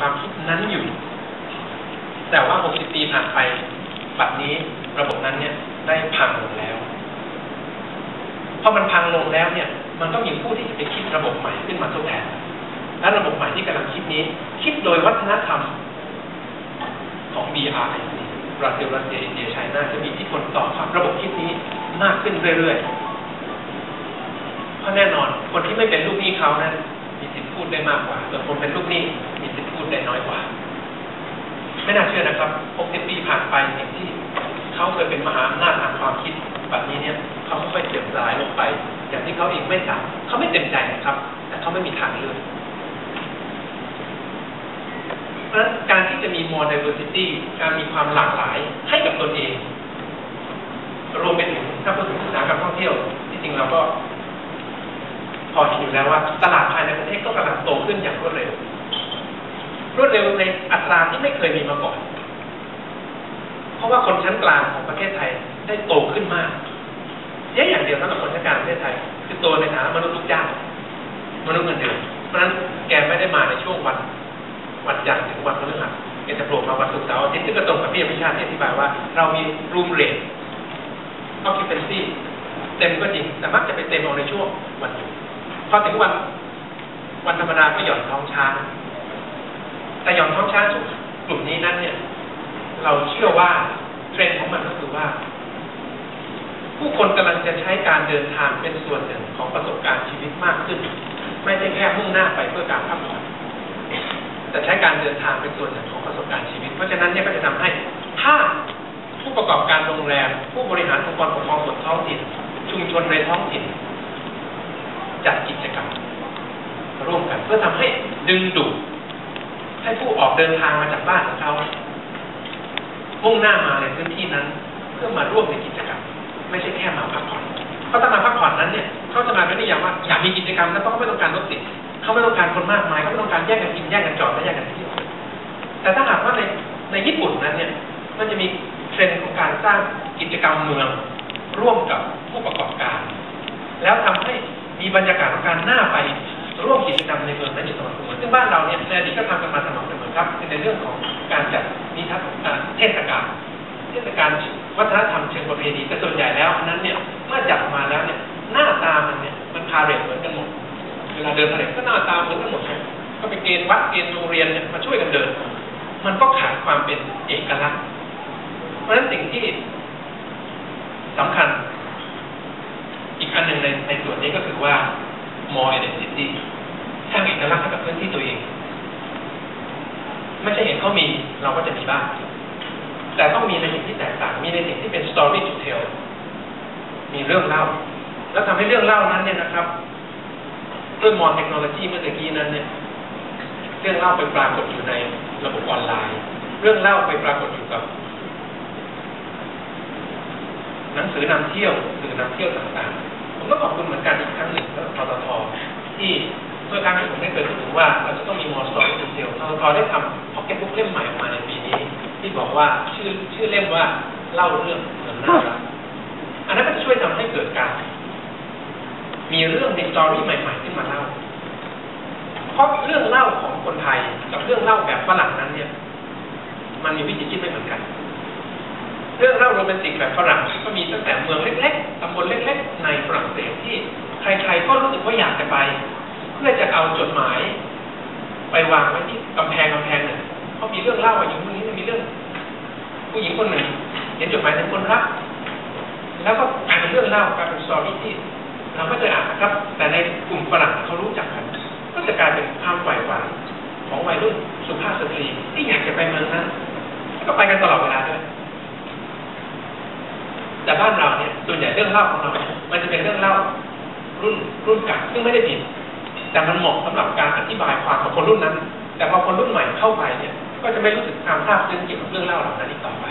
ความคิดนั้นอยู่ แต่ว่า 60 ปีผ่านไปบัดนี้ระบบนั้นเนี่ยได้พังลงแล้วพอมันพังลงแล้วเนี่ย มันก็มีผู้ที่จะไปคิดระบบใหม่ขึ้นมาทดแทนและระบบใหม่ที่กำลังคิดนี้ คิดโดยวัฒนธรรมของ BRIC บราซิลรัสเซียอินเดียไชน่าจะมีอิทธิพลต่อครับระบบคิดนี้มากขึ้นเรื่อยๆเพราะแน่นอนคนที่ไม่เป็นลูกหนี้เขานั้นมีสิทธิพูดได้มากกว่าส่วนคนเป็นลูกหนี้มี ได้น้อยกว่า ไม่น่าเชื่อนะครับ 60 ปีผ่านไปสิ่งที่เขาเคยเป็นมหาอำนาจทางความคิดแบบนี้เนี่ยเขาค่อยๆเสื่อมสลายลงไป อย่างที่เขาเองไม่ทราบเขาไม่เต็มใจนะครับ แต่เขาไม่มีทางเลือกเพราะฉะนั้นการที่จะมี more diversity การมีความหลากหลายให้กับตนเอง รวมไปถึงถ้าพูดถึงอุตสาหกรรมท่องเที่ยวที่จริงเราก็พอเห็นอยู่แล้วว่า ตลาดภายในประเทศก็กำลังโตขึ้นอย่างรวดเร็ว วดเร็วในอัตราที่ไม่เคยมีมาก่อน เพราะว่าคนชั้นกลางของประเทศไทยได้โตขึ้นมากแค่อย่างเดียวสำหรับคนชั้นกลางประเทศไทย คือโตในฐานะมนุษย์ลูกจ้างมนุษย์เงินเดือนเพราะฉะนั้นแกไม่ได้มาในช่วงวันวันจันทร์ถึงวันพฤหัสแกจะโผล่มาวันศุกร์เสาร์อาทิตย์ซึ่งก็ตรงกับพี่อภิชาติที่อธิบายว่า เรามีรูมเรท occupancy เต็มก็จริง แต่มักจะไปเต็มเอาในช่วงวันหยุดพอถึงวันวันธรรมดาก็หย่อนท้องช้าง แต่ย่อนท้องช้างกลุ่มนี้นั้นเนี่ย เราเชื่อว่าเทรนด์ของมันก็คือว่า ผู้คนกำลังจะใช้การเดินทางเป็นส่วนหนึ่งของประสบการณ์ชีวิตมากขึ้น ไม่ใช่แค่มุ่งหน้าไปเพื่อการพักผ่อนแต่ใช้การเดินทางเป็นส่วนหนึ่งของประสบการณ์ชีวิต เพราะฉะนั้นเนี่ยก็จะทำให้ถ้าผู้ประกอบการโรงแรม ผู้บริหารองค์กรปกครองส่วนท้องถิ่นชุมชนในท้องถิ่นจัดกิจกรรมร่วมกันเพื่อทำให้ดึงดูด ให้ผู้ออกเดินทางมาจากบ้านของเขามุ่งหน้ามาในพื้นที่นั้น เพื่อมาร่วมในกิจกรรม ไม่ใช่แค่มาพักผ่อนเพราะถ้ามาพักผ่อนนั้นเนี่ยเขาจะมาด้วยนิยามว่าอยากมีกิจกรรมแล้วเขาก็ไม่ต้องการรถติดเขาไม่ต้องการคนมากมายเขาไม่ต้องการแยกกันกินแยกกันจอดและแยกกันเที่ยวแต่ถ้าหากว่าในในญี่ปุ่นนั้นเนี่ยมันจะมีเทรนด์ของการสร้างกิจกรรมเมืองร่วมกับผู้ประกอบการ แล้วทำให้มีบรรยากาศของการหน้าไป ร่วมกิจกรรมในเมืองนั้นอยู่สม่ำเสมอซึ่งบ้านเราเนี่ยในอดีตก็ทำกันมาสม่ำเสมอครับในเรื่องของการจัดนิทรรศการเทศกาลเทศกาลวัฒนธรรมเชิงประเพณีแต่ส่วนใหญ่แล้วอันนั้นเนี่ยเมื่อจัดมาแล้วเนี่ยหน้าตามันเนี่ยมันพาเรทเหมือนกันหมดเวลาเดินพาเรทก็หน้าตาเหมือนกันหมดก็ไปเกณฑ์วัดเกณฑ์โรงเรียนเนี่ยมาช่วยกันเดิน มันก็ขาดความเป็นเอกลักษณ์ เพราะฉะนั้นสิ่งที่สำคัญ อีกอันหนึ่งในในส่วนนี้ก็คือว่า more identity สร้างเอกลักษณ์ให้กับพื้นที่ตัวเอง ไม่ใช่เห็นเขามีเราก็จะมีบ้าง แต่ต้องมีในสิ่งที่แตกต่าง มีในสิ่งที่เป็น story to tell มีเรื่องเล่า แล้วทำให้เรื่องเล่านั้นเนี่ยนะครับเรื่องมอเทคโนโลยีเมื่อกี้นั้นเนี่ยเรื่องเล่าไปปรากฏอยู่ในระบบออนไลน์ เรื่องเล่าไปปรากฏอยู่กับ หนังสือนำเที่ยวสื่อนำเที่ยวต่างๆ ผมก็ขอบคุณเหมือนกันอีกครั้งหนึ่งแล้วทททที่เมื่อครั้งที่ผมได้เคยพูดถึงว่าเราจะต้องมีมอสตอรี่เซลทททได้ทำพ็อกเก็ตบุ๊กเล่มใหม่ออกมาในปีนี้ ที่บอกว่าชื่อชื่อเล่มว่าเล่าเรื่องเหมือนน่ารักอันนั้นก็จะช่วยทำให้เกิดการ มีเรื่องในสตอรี่ใหม่ ๆ ขึ้นมาเล่าเพราะเรื่องเล่าของคนไทยกับเรื่องเล่าแบบฝรั่งนั้นเนี่ย มันมีวิธีคิดไม่เหมือนกัน เรื่องเล่าโรแมนติกแบบฝรั่งก็มีตั้งแต่เมืองเล็กๆตำบลเล็กๆ ในฝรั่งเศสที่ใครๆก็รู้สึกว่าอยากจะไป เอาจดหมาย ไปวางไว้ที่กำแพงกำแพงหนึ่งเขามีเรื่องเล่าอย่างนี้มีเรื่อง ผู้หญิงคนหนึ่งเขียนจดหมายถึงคนรักแล้วก็กลายเป็นเรื่องเล่ากลายเป็นสตอรี่ที่เราไม่เคยอ่านนะครับ แต่ในกลุ่มฝรั่งเขารู้จักกัน ก็จะกลายเป็นความใฝ่ฝันของวัยรุ่นสุภาพสตรีที่อยากจะไปเมืองนั้นก็ไปกันตลอดเวลาด้วยแต่บ้านเราเนี่ยส่วนใหญ่เรื่องเล่าของเรา มันจะเป็นเรื่องเล่ารุ่นรุ่นเก่าซึ่งไม่ได้ผิด แต่มันเหมาะสำหรับการอธิบายความของคนรุ่นนั้น แต่พอคนรุ่นใหม่เข้าไปเนี่ย ก็จะไม่รู้สึกความซาบซึ้งเกี่ยวกับเรื่องเล่าเหล่านั้นอีกต่อไป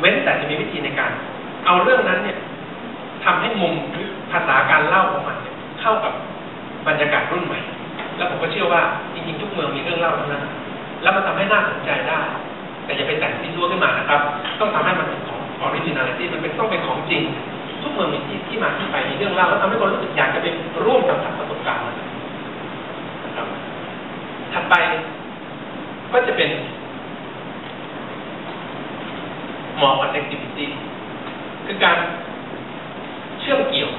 เว้นแต่จะมีวิธีในการ เอาเรื่องนั้นเนี่ยทำให้มุมภาษาการเล่าของมันเนี่ยเข้ากับบรรยากาศรุ่นใหม่ แล้วผมก็เชื่อว่าจริงๆทุกเมืองมีเรื่องเล่าทั้งนั้น แล้วมันทำให้น่าสนใจได้ แต่อย่าไปแต่งซีซัวขึ้นมานะครับ ต้องทำให้มันเป็นของออริจินาลิตี้มันเป็นต้องเป็นของจริง ทุกเมืองมีที่ที่มาที่ไปมีเรื่องเล่าแล้วทำให้คนรู้สึกอยากจะไปร่วมสัมผัสประสบการณ์ ถัดไปก็จะเป็น more connectivity คือการเชื่อมเกี่ยว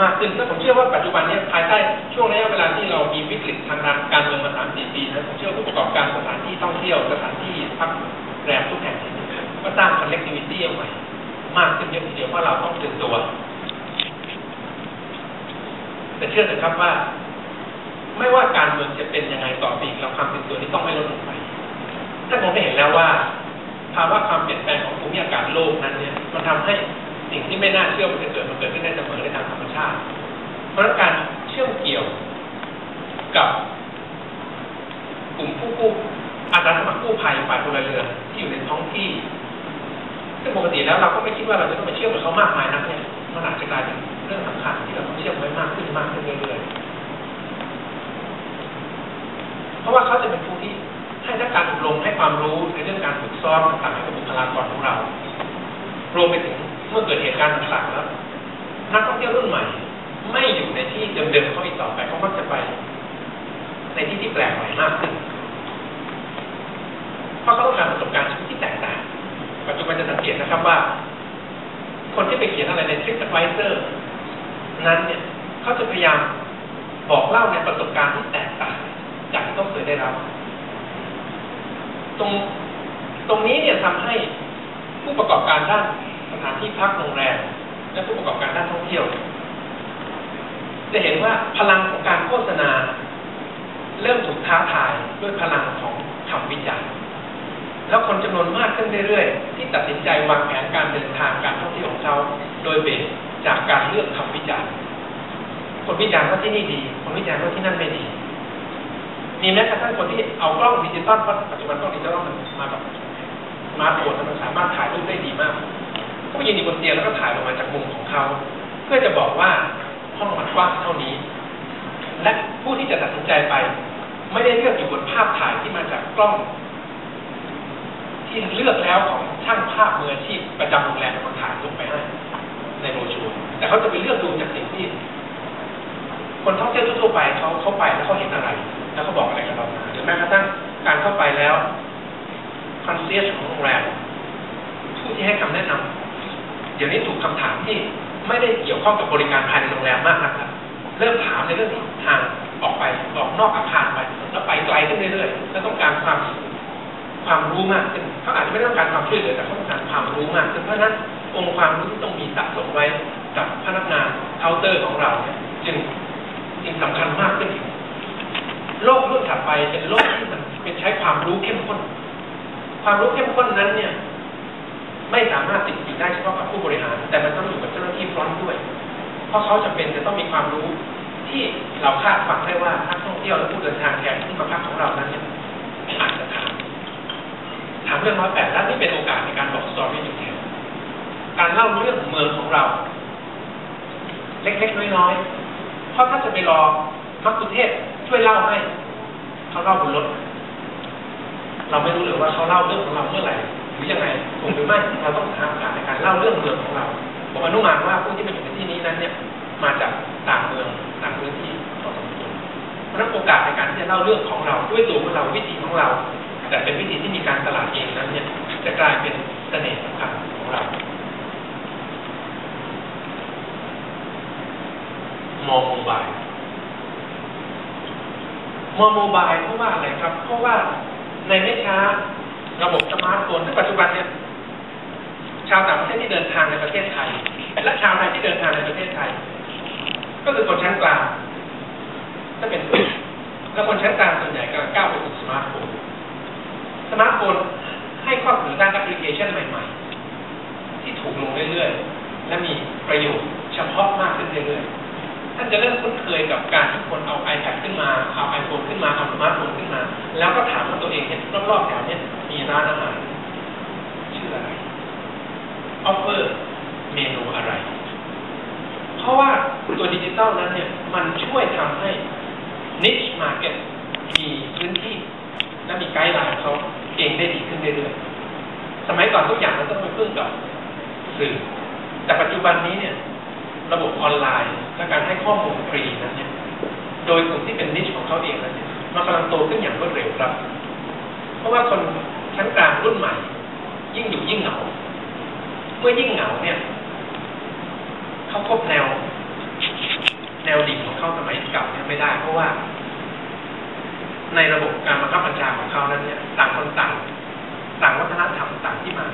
มากขึ้นแล้วผมเชื่อว่าปัจจุบันนี้ภายใต้ช่วงระยะเวลาที่เรามีวิกฤตทางด้านการเมืองมาสามสี่ปีนะผมเชื่อผู้ประกอบการสถานที่ท่องเที่ยวสถานที่พักแรมทุกแห่งก็สร้าง connectivity เอาไว้มากขึ้นเยอะทีเดียวเพราะเราต้องตื่นตัว แต่เชื่อเถอะครับว่า ไม่ว่าการเมืองจะเป็นยังไงต่อไปเราความตื่นตัวนี้ต้องไม่ลดลงไปถ้าผมได้เห็นแล้วว่าภาวะความเปลี่ยนแปลงของภูมิอากาศโลกนั้นเนี่ยมันทำให้สิ่งที่ไม่น่าเชื่อมันจะเกิดมันเกิดขึ้นได้เสมอในทางธรรมชาติ เพราะการเชื่อมเกี่ยวกับกลุ่มผู้กู้อาสาสมัครกู้ภัยฝ่ายพลเรือนที่อยู่ในท้องที่ซึ่งปกติแล้วเราก็ไม่คิดว่าเราจะต้องไปเชื่อมกับเขามากมายนักเนี่ยมันอาจจะกลายเป็นเรื่องสำคัญที่เราต้องเชื่อมไว้มากขึ้นมากขึ้นเรื่อยๆเพ ราะว่าเขาจะเป็นผู้ที่ให้ทั้งการอบรมให้ความรู้ในเรื่องการฝึกซ้อมต่างๆให้กับบุคลากรของเรา รวมไปถึงเมื่อเกิดเหตุการณ์ต่างๆแล้วนักท่องเที่ยวรุ่นใหม่ ไม่อยู่ในที่เดิมๆเขาอีกต่อไปเขาก็จะไป ในที่ที่แปลกใหม่มากขึ้นเพราะเขาต้องการประสบการณ์ชีวิตที่แตกต่างปัจจุบันจะสังเกตนะครับว่า คนที่ไปเขียนอะไรใน TripAdvisor นั้นเนี่ยเขาจะพยายามบอกเล่าในประสบการณ์ที่แตกต่าง ได้รับ ตรงตรงนี้เนี่ยทำให้ผู้ประกอบการด้านสถานที่พักโรงแรมและผู้ประกอบการด้านท่องเที่ยว จะเห็นว่าพลังของการโฆษณา เริ่มถูกท้าทายด้วยพลังของคำวิจารณ์แล้วคนจำนวนมากขึ้นเรื่อยๆ ที่ตัดสินใจวางแผนการเดินทางการท่องเที่ยวของเขาโดยเบสจากการเลือกคำวิจารณ์ คนวิจารณ์ว่าที่นี่ดี คนวิจารณ์ว่าที่นั่นไม่ดี มีแม้กระทั่งคนที่เอากล้องดิจิตอลเพราะปัจจุบันกล้องดิจิตอลมันมากับมาร์ทโฟนมันสามารถถ่ายรูปได้ดีมากก็ยืนอยู่บนเตียงแล้วก็ถ่ายลงมาจากมุมของเขา เพื่อจะบอกว่าห้องมันกว้างเท่านี้ และผู้ที่จะตัดสินใจไป ไม่ได้เลือกอยู่บนภาพถ่ายที่มาจากกล้อง ที่เลือกแล้วของช่างภาพมืออาชีพประจำโรงแรมมาถ่ายลงไปให้ในโรชูแต่เขาจะไปเลือกดูจากสิ่งที่ คนท่องเที่ยวทั่วไปเขาเข้าไปแล้วเขาเห็นอะไร แล้วเขาบอกอะไรกับเรามาหรือแม้กระทั่งการเข้าไปแล้วคอนเซียสของโรงแรมผู้ที่ให้คำแนะนำเดี๋ยวนี้ถูกคำถามที่ไม่ได้เกี่ยวข้องกับบริการภายในโรงแรมมากนะครับเริ่มถามในเรื่องทางออกไปออกนอกอาคารไปแล้วไปไกลขึ้นเรื่อยๆแล้วต้องการความความรู้มากขึ้นเขาอาจจะไม่ต้องการความช่วยเหลือแต่เขาต้องการความรู้มากขึ้นเพราะฉะนั้นองค์ความรู้ที่ต้องมีสะสมไว้กับพนักงานเคาน์เตอร์ของเราเนี่ยจึง จึงสำคัญมากขึ้นอีกโลกรุ่นถัดไปเป็นโลกที่มันเป็นใช้ความรู้เข้มข้น ความรู้เข้มข้นนั้นเนี่ย ไม่สามารถติดอยู่ได้เฉพาะกับผู้บริหาร แต่มันต้องอยู่กับเจ้าหน้าที่ฟรอนต์ด้วย เพราะเขาจำเป็นจะต้องมีความรู้ที่เราคาดฝันได้ว่านักท่องเที่ยวและผู้เดินทางแขกที่มาพักของเรานั้นเนี่ยอาจจะถามถามเรื่องร้อยแปดแล้วนี่เป็นโอกาสในการบอกสตอรี่อยู่แทนการเล่าเรื่องเมืองของเรา เล็กๆน้อยๆ เพราะถ้าจะไปรอมักคุเทศช่วยเล่าให้เขาเล่าบนรถเราไม่รู้เลยว่าเขาเล่าเรื่องของเราเมื่อไหร่หรือยังไงถูกหรือไม่เราต้องหาโอกาสในการเล่าเรื่องเมืองของเราผมอนุมานว่าผู้ที่มาอยู่ในที่นี้นั้นเนี่ย มาจากต่างเมืองต่างพื้นที่พอสมควรเพราะนั้นโอกาสในการที่จะเล่าเรื่องของเราด้วยตัวของเราวิธีของเรา แต่เป็นวิธีที่มีการตลาดเองนั้นเนี่ยจะกลายเป็นเสน่ห์สำคัญของเรา มองโมบายมองโมบายเพราะว่าอะไรครับ เพราะว่าในไม่ช้าระบบสมาร์ทโฟนในปัจจุบันเนี่ยชาวต่างประเทศที่เดินทางในประเทศไทย และชาวไทยที่เดินทางในประเทศไทย ก็คือคนชั้นกลางถ้าเป็นแล้วคนชั้นกลางส่วนใหญ่ก็ก้าวไปสู่สมาร์ทโฟนสมาร์ทโฟนให้ข้อเสนอด้านแอปพลิเคชันใหม่ ๆ ที่ถูกลงเรื่อยๆ และมีประโยชน์เฉพาะมากขึ้นเรื่อยๆ ท่านจะเริ่มคุ้นเคยกับการที่คนเอา iPad ขึ้นมาเอา iPhone ขึ้นมาเอาสมาร์ทโฟนขึ้นมา แล้วก็ถามตัวเองเห็นรอบๆแถวนี้มีร้านอาหารชื่ออะไรออฟเฟอร์เมนูอะไร เพราะว่าตัวดิจิตอลนั้นเนี่ยมันช่วยทำให้ niche market มีพื้นที่ และมีไกด์ไลน์เขาเองได้ดีขึ้นเรื่อยๆสมัยก่อนทุกอย่างมันต้องไปพึ่งกับสื่อแต่ปัจจุบันนี้เนี่ย ระบบออนไลน์ และการให้ข้อมูลฟรีนั้นเนี่ยโดยกลุ่มที่เป็นนิชของเขาเองนั้นเนี่ยมันกำลังโตขึ้นอย่างรวดเร็วครับ เพราะว่าคนชั้นกลางรุ่นใหม่ ยิ่งอยู่ยิ่งเหงา เมื่อยิ่งเหงาเนี่ยเขาพบแนว แนวดิ่งของเขาสมัยเก่าเนี่ยไม่ได้ เพราะว่า ในระบบการบังคับบัญชาของเขานั้นเนี่ย ต่างคนต่าง ต่างวัฒนธรรมต่างที่มา